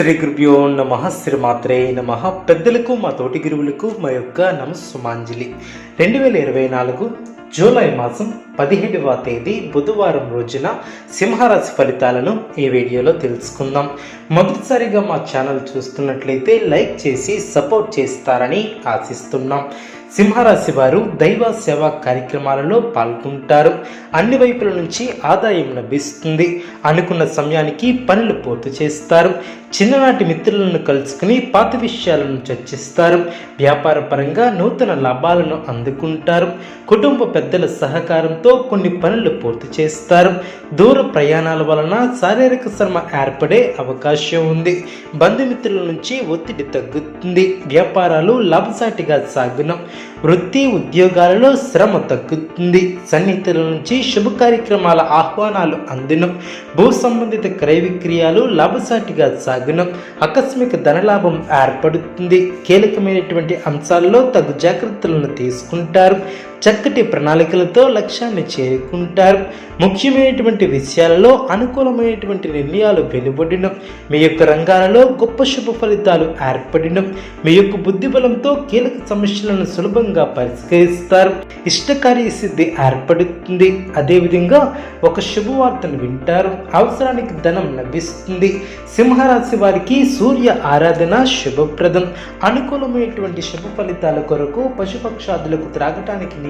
శ్రీ గురుభ్యో నమ శ్రీ మాత్రే నమ. పెద్దలకు మా తోటి గురువులకు మా యొక్క నమస్సుమాంజలి. రెండు వేల ఇరవై నాలుగు జూలై మాసం పదిహేడవ తేదీ బుధవారం రోజున సింహరాశి ఫలితాలను ఈ వీడియోలో తెలుసుకుందాం. మొదటిసారిగా మా ఛానల్ చూస్తున్నట్లయితే లైక్ చేసి సపోర్ట్ చేస్తారని ఆశిస్తున్నాం. సింహరాశి వారు దైవ సేవా కార్యక్రమాలలో పాల్గొంటారు. అన్ని వైపుల నుంచి ఆదాయం లభిస్తుంది. అనుకున్న సమయానికి పనులు పూర్తి చేస్తారు. చిన్ననాటి మిత్రులను కలుసుకుని పాత విషయాలను చర్చిస్తారు. వ్యాపార పరంగా నూతన లాభాలను అందుకుంటారు. కుటుంబ పెద్దల సహకారంతో కొన్ని పనులు పూర్తి చేస్తారు. దూర ప్రయాణాల వలన శారీరక శ్రమ ఏర్పడే అవకాశం ఉంది. బంధుమిత్రుల నుంచి ఒత్తిడి తగ్గుతుంది. వ్యాపారాలు లాభసాటిగా సాగునం. వృత్తి ఉద్యోగాలలో శ్రమ తగ్గుతుంది. సన్నిహితుల నుంచి శుభ కార్యక్రమాల ఆహ్వానాలు అందును. భూ సంబంధిత క్రయ విక్రయాలు లాభసాటిగా సాగును. ఆకస్మిక ధనలాభం ఏర్పడుతుంది. కీలకమైనటువంటి అంశాల్లో తగు జాగ్రత్తలను తీసుకుంటారు. చక్కటి ప్రణాళికలతో లక్ష్యాన్ని చేరుకుంటారు. ముఖ్యమైనటువంటి విషయాలలో అనుకూలమైనటువంటి నిర్ణయాలు వెలువడిన. మీ యొక్క రంగాలలో గొప్ప శుభ ఫలితాలు ఏర్పడిన. మీ యొక్క బుద్ధిబలంతో కీలక సమస్యలను సులభంగా పరిష్కరిస్తారు. ఇష్టకార్య సిద్ధి ఏర్పడుతుంది. అదేవిధంగా ఒక శుభవార్తను వింటారు. అవసరానికి ధనం లభిస్తుంది. సింహరాశి వారికి సూర్య ఆరాధన శుభప్రదం. అనుకూలమైనటువంటి శుభ ఫలితాల కొరకు పశుపక్షాదులకు త్రాగటానికి